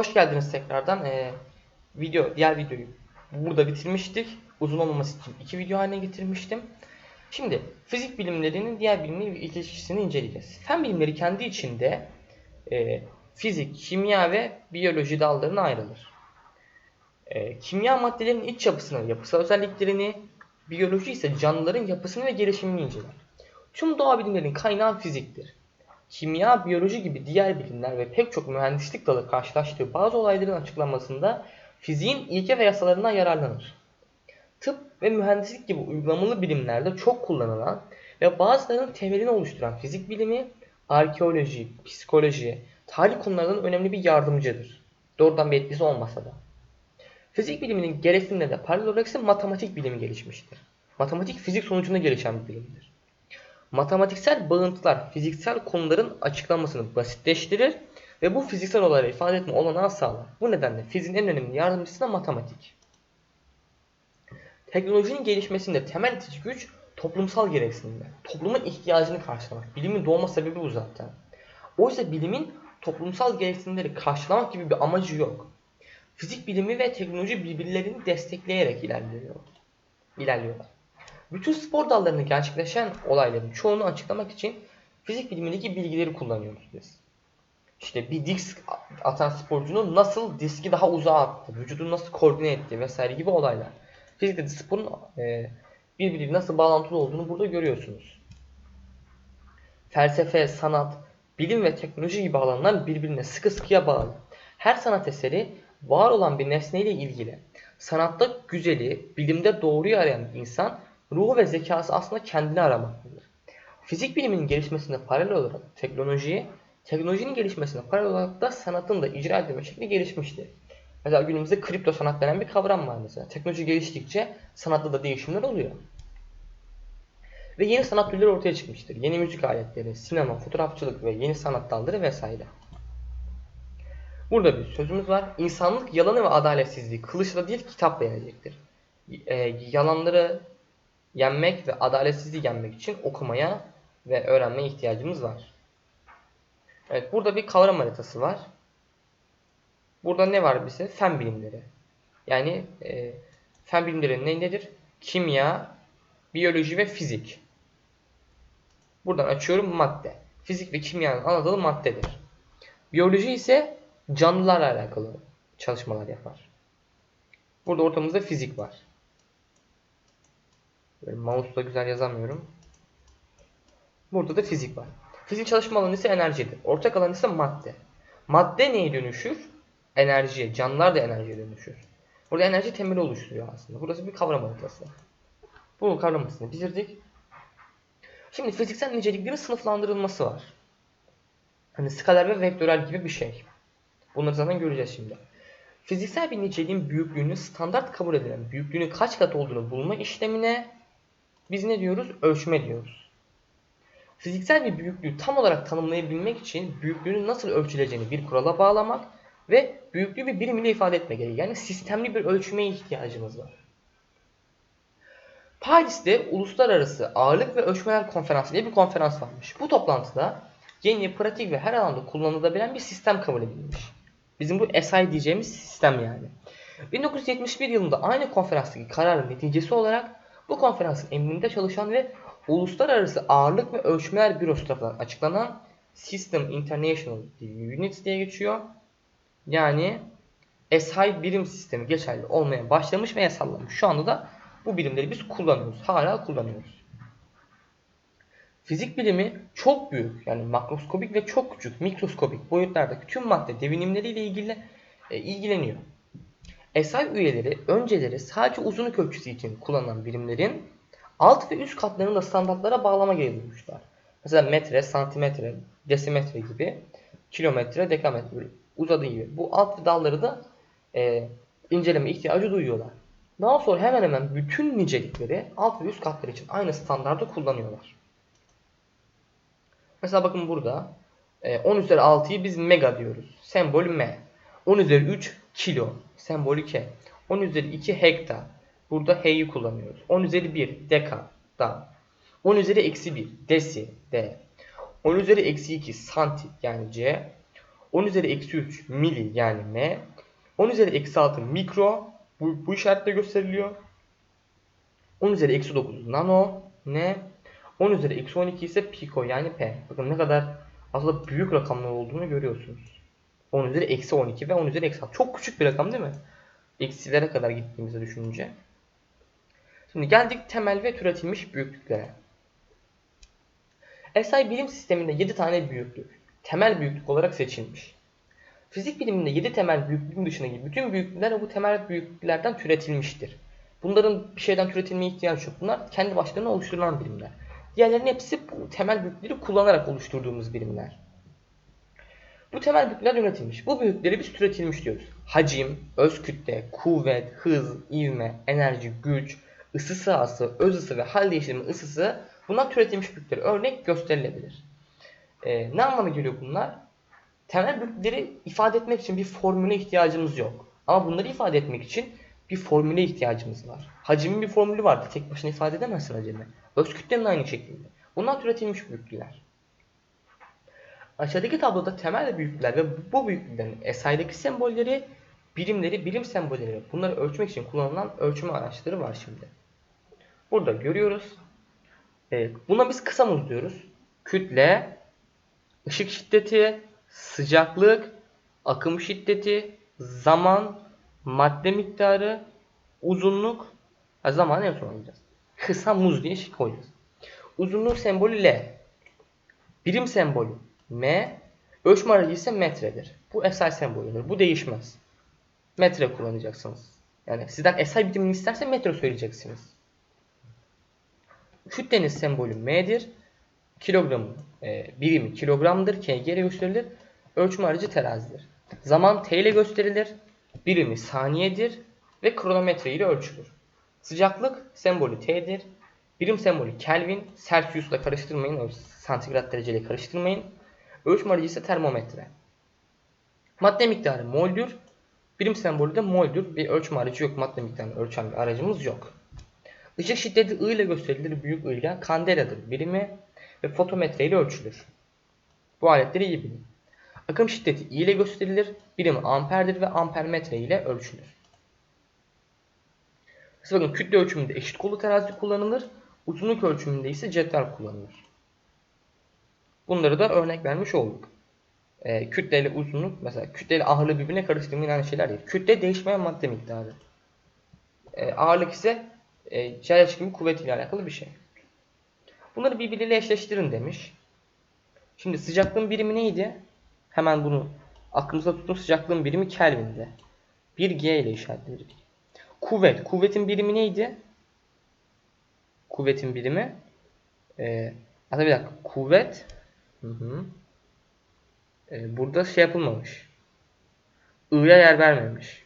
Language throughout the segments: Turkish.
Hoş geldiniz tekrardan. Ee, video, diğer videoyu burada bitirmiştik. Uzun olmaması için iki video haline getirmiştim. Şimdi fizik bilimlerinin diğer bilimlerle ilişkisini inceleyeceğiz. Fen bilimleri kendi içinde e, fizik, kimya ve biyoloji dallarına ayrılır. E, kimya maddelerin iç yapısını, yapısal özelliklerini, biyoloji ise canlıların yapısını ve gelişimini inceler. Tüm doğa bilimlerinin kaynağı fiziktir. Kimya, biyoloji gibi diğer bilimler ve pek çok mühendislik dalı karşılaştığı bazı olayların açıklanmasında fiziğin ilke ve yasalarından yararlanır. Tıp ve mühendislik gibi uygulamalı bilimlerde çok kullanılan ve bazılarının temelini oluşturan fizik bilimi, arkeoloji, psikoloji, tarih konularının önemli bir yardımcıdır. Doğrudan bir etkisi olmasa da. Fizik biliminin gerisinde de paralel olarak ise matematik bilimi gelişmiştir. Matematik fizik sonucunda gelişen bir bilimdir. Matematiksel bağıntılar fiziksel konuların açıklanmasını basitleştirir ve bu fiziksel olayları ifade etme olanağı sağlar. Bu nedenle fiziğin en önemli yardımcısı da matematik. Teknolojinin gelişmesinde temel itici güç toplumsal gereksinimler. Toplumun ihtiyacını karşılamak. Bilimin doğma sebebi bu zaten. Oysa bilimin toplumsal gereksinimleri karşılamak gibi bir amacı yok. Fizik bilimi ve teknoloji birbirlerini destekleyerek ilerliyor. ilerliyorlar. Bütün spor dallarında gerçekleşen olayların çoğunu açıklamak için fizik bilimindeki bilgileri kullanıyoruz biz. İşte bir disk atan sporcunun nasıl diski daha uzağa attı, vücudunu nasıl koordine etti vesaire gibi olaylar. Fizikte de sporun e, birbiriyle nasıl bağlantılı olduğunu burada görüyorsunuz. Felsefe, sanat, bilim ve teknoloji gibi alanlar birbirine sıkı sıkıya bağlı. Her sanat eseri var olan bir nesneyle ilgili. Sanatta güzeli, bilimde doğruyu arayan bir insan ruhu ve zekası aslında kendini aramaktadır. Fizik biliminin gelişmesine paralel olarak teknolojiye, teknolojinin gelişmesine paralel olarak da sanatın da icra edilme şekli gelişmiştir. Mesela günümüzde kripto sanat denen bir kavram var mesela. Teknoloji geliştikçe sanatta da değişimler oluyor. Ve yeni sanat türleri ortaya çıkmıştır. Yeni müzik aletleri, sinema, fotoğrafçılık ve yeni sanat dalları vesaire. Burada bir sözümüz var. İnsanlık yalanı ve adaletsizliği kılıçla değil kitapla yenecektir. E, yalanları yenmek ve adaletsizliği yenmek için okumaya ve öğrenmeye ihtiyacımız var. Evet burada bir kavram haritası var. Burada ne var bize? Fen bilimleri. Yani e, fen bilimleri ne nedir? Kimya, biyoloji ve fizik. Buradan açıyorum madde. Fizik ve kimyanın ana dalı maddedir. Biyoloji ise canlılarla alakalı çalışmalar yapar. Burada ortamızda fizik var. Mouse'la güzel yazamıyorum. Burada da fizik var. Fizik çalışma alanı ise enerjidir. Ortak alan ise madde. Madde neye dönüşür? Enerjiye. Canlılar da enerjiye dönüşür. Burada enerji temeli oluşturuyor aslında. Burası bir kavram haritası. Bu kavram haritasını bitirdik. Şimdi fiziksel niceliklerin sınıflandırılması var. Hani skaler ve vektörel gibi bir şey. Bunları zaten göreceğiz şimdi. Fiziksel bir niceliğin büyüklüğünü standart kabul edilen büyüklüğünü kaç kat olduğunu bulma işlemine biz ne diyoruz? Ölçme diyoruz. Fiziksel bir büyüklüğü tam olarak tanımlayabilmek için büyüklüğünün nasıl ölçüleceğini bir kurala bağlamak ve büyüklüğü bir birim ile ifade etmek gerekiyor. Yani sistemli bir ölçmeye ihtiyacımız var. Paris'te Uluslararası Ağırlık ve Ölçmeler Konferansı diye bir konferans varmış. Bu toplantıda yeni, pratik ve her alanda kullanılabilen bir sistem kabul edilmiş. Bizim bu SI diyeceğimiz sistem yani. 1971 yılında aynı konferanstaki kararın neticesi olarak bu konferansın emrinde çalışan ve Uluslararası Ağırlık ve Ölçmeler Bürosu tarafından açıklanan System International Units diye geçiyor. Yani SI birim sistemi geçerli olmaya başlamış ve yasallanmış. Şu anda da bu birimleri biz kullanıyoruz. Hala kullanıyoruz. Fizik bilimi çok büyük yani makroskopik ve çok küçük mikroskopik boyutlardaki tüm madde devinimleriyle ilgili e, ilgileniyor. SI üyeleri önceleri sadece uzunluk ölçüsü için kullanılan birimlerin alt ve üst katlarını da standartlara bağlama gereği duymuşlar. Mesela metre, santimetre, desimetre gibi, kilometre, dekametre uzadığı gibi. Bu alt dalları da e, inceleme ihtiyacı duyuyorlar. Daha sonra hemen hemen bütün nicelikleri alt ve üst katları için aynı standardı kullanıyorlar. Mesela bakın burada 10 üzeri 6'yı biz mega diyoruz. Sembolü M. 10 üzeri 3 kilo. Sembolü K. 10 üzeri 2 hektar. Burada H'yi kullanıyoruz. 10 üzeri 1 deka. Da. 10 üzeri eksi 1 desi. D. 10 üzeri eksi 2 santi yani C. 10 üzeri eksi 3 mili yani m. 10 üzeri eksi 6 mikro bu, bu işaretle gösteriliyor. 10 üzeri eksi 9 nano ne? 10 üzeri eksi 12 ise piko yani p. Bakın ne kadar aslında büyük rakamlar olduğunu görüyorsunuz. 10 üzeri eksi 12 ve 10 üzeri eksi 6. Çok küçük bir rakam değil mi? Eksilere kadar gittiğimizi düşününce. Şimdi geldik temel ve türetilmiş büyüklüklere. SI bilim sisteminde 7 tane büyüklük temel büyüklük olarak seçilmiş. Fizik biliminde 7 temel büyüklüğün dışındaki bütün büyüklükler bu temel büyüklüklerden türetilmiştir. Bunların bir şeyden türetilmeye ihtiyaç yok. Bunlar kendi başlarına oluşturulan birimler. Diğerlerinin hepsi bu temel büyüklükleri kullanarak oluşturduğumuz birimler. Bu temel büyüklükler üretilmiş. Bu büyüklükleri biz türetilmiş diyoruz. Hacim, öz kütle, kuvvet, hız, ivme, enerji, güç, ısı sahası, öz ısı ve hal değiştirme ısısı bunlar türetilmiş büyüklükler. Örnek gösterilebilir. Ee, ne anlamı geliyor bunlar? Temel büyüklükleri ifade etmek için bir formüle ihtiyacımız yok. Ama bunları ifade etmek için bir formüle ihtiyacımız var. Hacimin bir formülü vardı. Tek başına ifade edemezsin hacimi. Öz kütlenin aynı şekilde. Bunlar türetilmiş büyüklükler. Aşağıdaki tabloda temel büyüklükler ve bu büyüklüklerin SI'deki sembolleri, birimleri, birim sembolleri bunları ölçmek için kullanılan ölçme araçları var şimdi. Burada görüyoruz. Evet, buna biz kısa muz diyoruz. Kütle, ışık şiddeti, sıcaklık, akım şiddeti, zaman, madde miktarı, uzunluk, ha, zaman en son alacağız. Kısa muz diye şey koyacağız. Uzunluğu sembolü L. Birim sembolü M. Ölçme aracı ise metredir. Bu SI sembolüdür. Bu değişmez. Metre kullanacaksınız. Yani sizden SI birimini isterse metre söyleyeceksiniz. Kütlenin sembolü M'dir. Kilogramın e, birimi kilogramdır. KG ile gösterilir. Ölçme aracı terazidir. Zaman T ile gösterilir. Birimi saniyedir. Ve kronometre ile ölçülür. Sıcaklık sembolü T'dir. Birim sembolü Kelvin. Celsius ile karıştırmayın. Santigrat dereceyle karıştırmayın. Ölçme aracı ise termometre. Madde miktarı moldür. Birim sembolü de moldür. Bir ölçme aracı yok. Madde miktarını ölçen bir aracımız yok. Işık şiddeti I ile gösterilir. Büyük I ile. Kandeladır birimi ve fotometre ile ölçülür. Bu aletleri iyi bilin. Akım şiddeti I ile gösterilir. Birimi amperdir ve ampermetre ile ölçülür. Mesela bakın kütle ölçümünde eşit kolu terazi kullanılır. Uzunluk ölçümünde ise cetvel kullanılır. Bunları da örnek vermiş olduk. E, kütle ile uzunluk mesela kütle ile ağırlığı birbirine karıştırmayın aynı şeyler değil. Kütle değişmeyen madde miktarı. E, ağırlık ise e, çerçeve gibi kuvvet ile alakalı bir şey. Bunları birbiriyle eşleştirin demiş. Şimdi sıcaklığın birimi neydi? Hemen bunu aklımızda tutun. Sıcaklığın birimi Kelvin'de. 1G ile işaretledik. Kuvvet. Kuvvetin birimi neydi? Kuvvetin birimi. Ee, hatta bir dakika. Kuvvet. Hı hı. Ee, burada şey yapılmamış. I'ya yer vermemiş.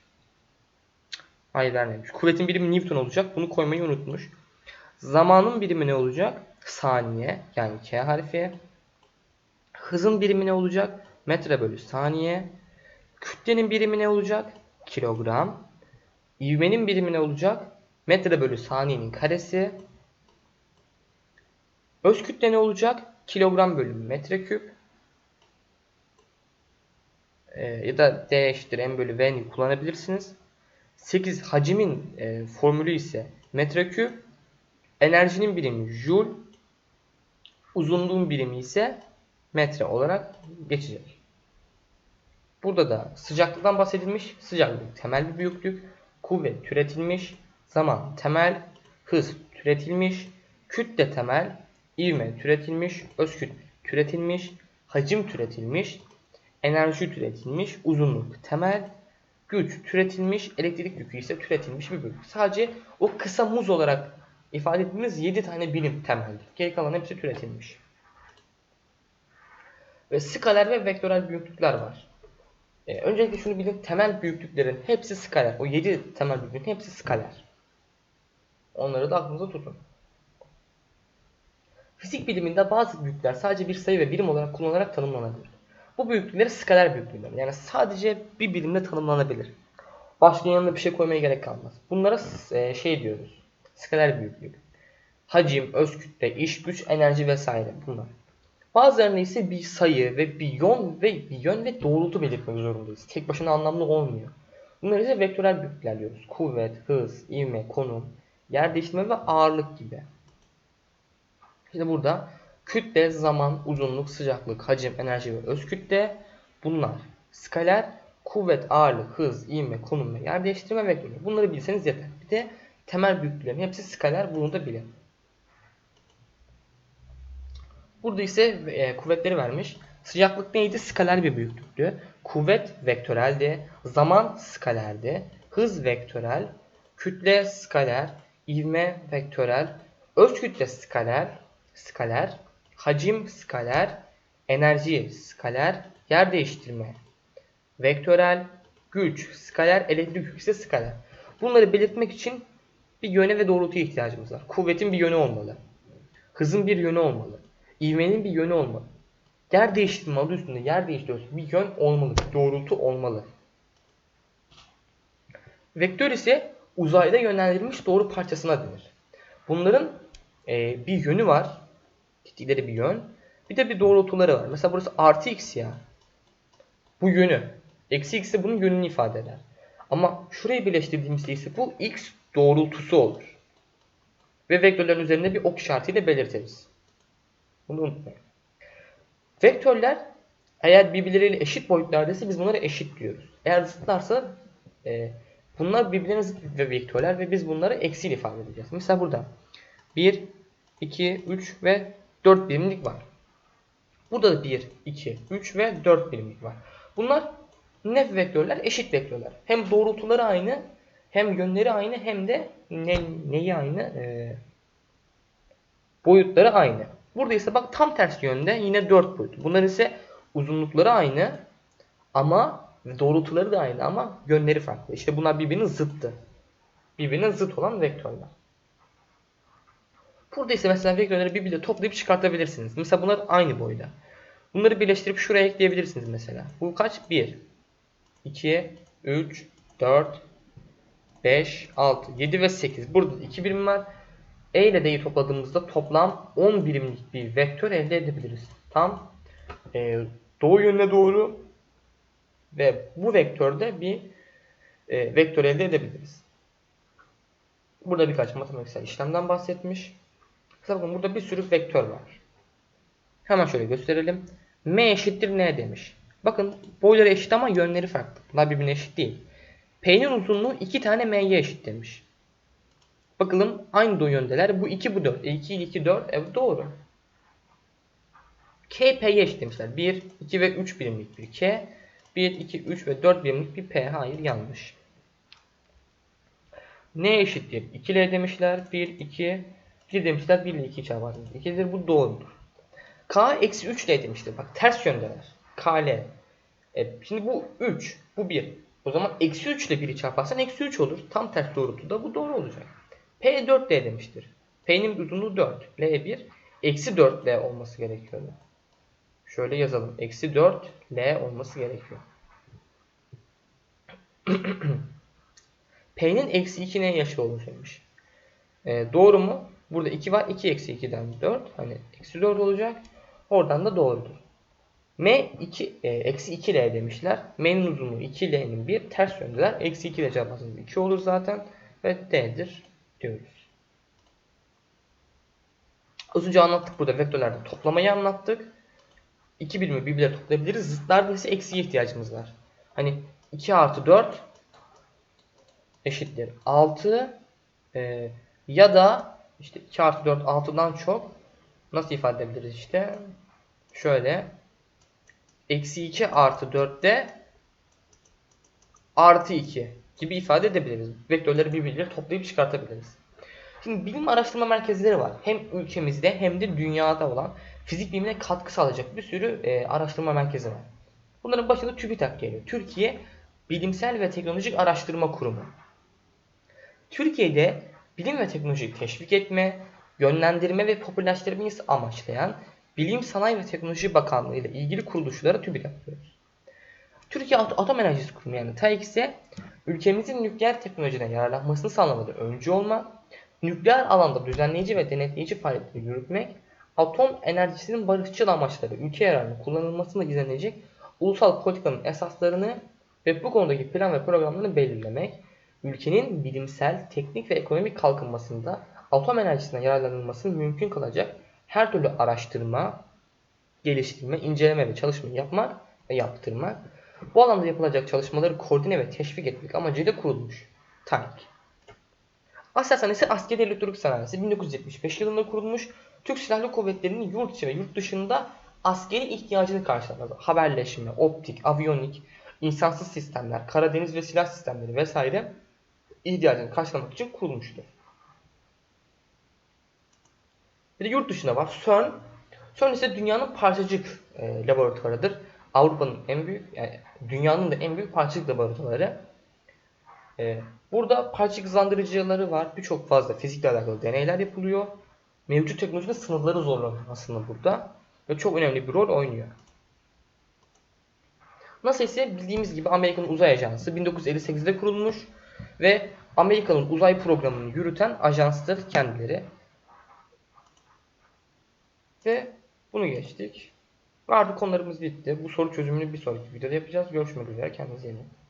Hayır vermemiş. Kuvvetin birimi Newton olacak. Bunu koymayı unutmuş. Zamanın birimi ne olacak? Saniye. Yani K harfi. Hızın birimi ne olacak? Metre bölü saniye. Kütlenin birimi ne olacak? Kilogram. İvmenin birimi ne olacak? Metre bölü saniyenin karesi. Öz kütle ne olacak? Kilogram bölü metreküp. Ee, ya da D eşittir M bölü V'ni kullanabilirsiniz. 8 hacimin e, formülü ise metreküp. Enerjinin birimi joule. Uzunluğun birimi ise metre olarak geçecek. Burada da sıcaklıktan bahsedilmiş. Sıcaklık temel bir büyüklük. Kuvvet türetilmiş. Zaman temel. Hız türetilmiş. Kütle temel. İvme türetilmiş. Öz türetilmiş. Hacim türetilmiş. Enerji türetilmiş. Uzunluk temel. Güç türetilmiş. Elektrik yükü ise türetilmiş bir büyüklük. Sadece o kısa muz olarak ifade ettiğimiz 7 tane bilim temeldir. Geri kalan hepsi türetilmiş. Ve skaler ve vektörel büyüklükler var. Ee, öncelikle şunu bilin. Temel büyüklüklerin hepsi skaler. O 7 temel büyüklüklerin hepsi skaler. Onları da aklınıza tutun. Fizik biliminde bazı büyüklükler sadece bir sayı ve birim olarak kullanılarak tanımlanabilir. Bu büyüklükleri skaler büyüklükler. Yani sadece bir birimle tanımlanabilir. Başka yanına bir şey koymaya gerek kalmaz. Bunlara e, şey diyoruz. Skaler büyüklük. Hacim, öz kütle, iş güç, enerji vesaire bunlar. Bazılarında ise bir sayı ve bir yön ve bir yön ve doğrultu belirtmek zorundayız. Tek başına anlamlı olmuyor. Bunlar ise vektörel büyüklükler diyoruz. Kuvvet, hız, ivme, konum, yer değiştirme ve ağırlık gibi. İşte burada kütle, zaman, uzunluk, sıcaklık, hacim, enerji ve öz kütle bunlar. Skaler, kuvvet, ağırlık, hız, ivme, konum ve yer değiştirme vektörleri. Bunları bilseniz yeter. Bir de temel büyüklüklerin hepsi skaler. Bunu da bilin. Burada ise e, kuvvetleri vermiş. Sıcaklık neydi? Skaler bir büyüklüktü. Kuvvet vektöreldi. Zaman skalerdi. Hız vektörel. Kütle skaler. ivme vektörel. Öz kütle skaler. Skaler. Hacim skaler. Enerji skaler. Yer değiştirme. Vektörel. Güç skaler. Elektrik yükü ise skaler. Bunları belirtmek için bir yöne ve doğrultuya ihtiyacımız var. Kuvvetin bir yönü olmalı. Hızın bir yönü olmalı. İvmenin bir yönü olmalı. Yer değiştirme adı üstünde yer değiştiriyorsun. Bir yön olmalı. Bir doğrultu olmalı. Vektör ise uzayda yönlendirilmiş doğru parçasına denir. Bunların e, bir yönü var. Gittikleri bir yön. Bir de bir doğrultuları var. Mesela burası artı x ya. Bu yönü. Eksi x de bunun yönünü ifade eder. Ama şurayı birleştirdiğimizde ise bu x doğrultusu olur. Ve vektörlerin üzerinde bir ok işaretiyle belirtiriz. Bunu unutmayın. Vektörler eğer birbirleriyle eşit boyutlardaysa biz bunlara eşit diyoruz. Eğer zıtlarsa e, bunlar birbirlerine zıt ve vektörler ve biz bunları eksiyle ifade edeceğiz. Mesela burada 1, 2, 3 ve 4 birimlik var. Burada da 1, 2, 3 ve 4 birimlik var. Bunlar ne vektörler? Eşit vektörler. Hem doğrultuları aynı, hem yönleri aynı, hem de ne, neyi aynı? E, boyutları aynı. Burada ise bak tam tersi yönde yine 4 boyut. Bunların ise uzunlukları aynı ama doğrultuları da aynı ama yönleri farklı. İşte bunlar birbirinin zıttı. Birbirine zıt olan vektörler. Burada ise mesela vektörleri birbiriyle toplayıp çıkartabilirsiniz. Mesela bunlar aynı boyda. Bunları birleştirip şuraya ekleyebilirsiniz mesela. Bu kaç? 1, 2, 3, 4, 5, 6, 7 ve 8. Burada 2 birim var. E ile D'yi topladığımızda toplam 10 birimlik bir vektör elde edebiliriz. Tam e, doğu yönüne doğru ve bu vektörde bir e, vektör elde edebiliriz. Burada birkaç matematiksel işlemden bahsetmiş. Mesela bakın burada bir sürü vektör var. Hemen şöyle gösterelim. M eşittir N demiş. Bakın boyları eşit ama yönleri farklı. Bunlar birbirine eşit değil. P'nin uzunluğu 2 tane M'ye eşit demiş. Bakalım aynı yöndeler. Bu 2 bu 4. E 2 ile 2 4. Evet doğru. K P'ye eşit demişler. 1, 2 ve 3 birimlik bir K. 1, 2, 3 ve 4 birimlik bir P. Hayır yanlış. N eşittir? 2 L demişler. 1, 2, 1 demişler. 1 ile 2 çarparsanız 2'dir. Bu doğrudur. K eksi 3 L demişler. Bak ters yöndeler. K, L. E, şimdi bu 3. Bu 1. O zaman eksi 3 ile 1'i çarparsan eksi 3 olur. Tam ters doğrultuda bu doğru olacak. P 4L demiştir. P'nin uzunluğu 4. L1. Eksi 4L olması gerekiyordu. Şöyle yazalım. Eksi 4L olması gerekiyor. P'nin eksi 2 ne yaşı olacakmış. E, doğru mu? Burada 2 var. 2 eksi 2'den 4. Hani eksi 4 olacak. Oradan da doğrudur. M 2 e, eksi 2L demişler. M'nin uzunluğu 2L'nin 1 ters yöndeler. Eksi 2 ile çarparsanız 2 olur zaten. Ve D'dir diyoruz. Az önce anlattık burada vektörlerde toplamayı anlattık. İki birimi birbirine toplayabiliriz. Zıtlarda ise eksiye ihtiyacımız var. Hani 2 artı 4 eşittir 6 e, ya da işte 2 artı 4 6'dan çok nasıl ifade edebiliriz işte şöyle eksi 2 artı 4'te artı 2 gibi ifade edebiliriz. Vektörleri birbirleriyle toplayıp çıkartabiliriz. Şimdi bilim araştırma merkezleri var. Hem ülkemizde hem de dünyada olan fizik bilimine katkı sağlayacak bir sürü e, araştırma merkezi var. Bunların başında TÜBİTAK geliyor. Türkiye Bilimsel ve Teknolojik Araştırma Kurumu. Türkiye'de bilim ve teknolojiyi teşvik etme, yönlendirme ve popülerleştirmeyi amaçlayan Bilim, Sanayi ve Teknoloji Bakanlığı ile ilgili kuruluşlara TÜBİTAK diyoruz. Türkiye Atom Enerjisi Kurumu yani TAEK ise ülkemizin nükleer teknolojiden yararlanmasını sağlamada öncü olma, nükleer alanda düzenleyici ve denetleyici faaliyetleri yürütmek, atom enerjisinin barışçıl amaçları ülke yararına kullanılmasında gizlenecek ulusal politikanın esaslarını ve bu konudaki plan ve programlarını belirlemek, ülkenin bilimsel, teknik ve ekonomik kalkınmasında atom enerjisinden yararlanılmasını mümkün kılacak her türlü araştırma, geliştirme, inceleme ve çalışma yapmak ve yaptırmak, bu alanda yapılacak çalışmaları koordine ve teşvik etmek amacıyla kurulmuş. TANK. Aselsan ise Askeri Elektronik Sanayisi 1975 yılında kurulmuş. Türk Silahlı Kuvvetleri'nin yurt içi ve yurt dışında askeri ihtiyacını karşılamak. Haberleşme, optik, aviyonik, insansız sistemler, Karadeniz ve silah sistemleri vesaire ihtiyacını karşılamak için kurulmuştur. Bir de yurt dışında var. CERN. CERN ise dünyanın parçacık e, laboratuvarıdır. Avrupa'nın en büyük, yani dünyanın da en büyük parçacık laboratuvarı. E, burada parçacık hızlandırıcıları var. Birçok fazla fizikle alakalı deneyler yapılıyor. Mevcut teknolojinin sınırları zorlanıyor aslında burada. Ve çok önemli bir rol oynuyor. NASA ise bildiğimiz gibi Amerika'nın uzay ajansı 1958'de kurulmuş ve Amerika'nın uzay programını yürüten ajanstır kendileri. Ve bunu geçtik. Ve artık konularımız bitti. Bu soru çözümünü bir sonraki videoda yapacağız. Görüşmek üzere. Kendinize iyi bakın.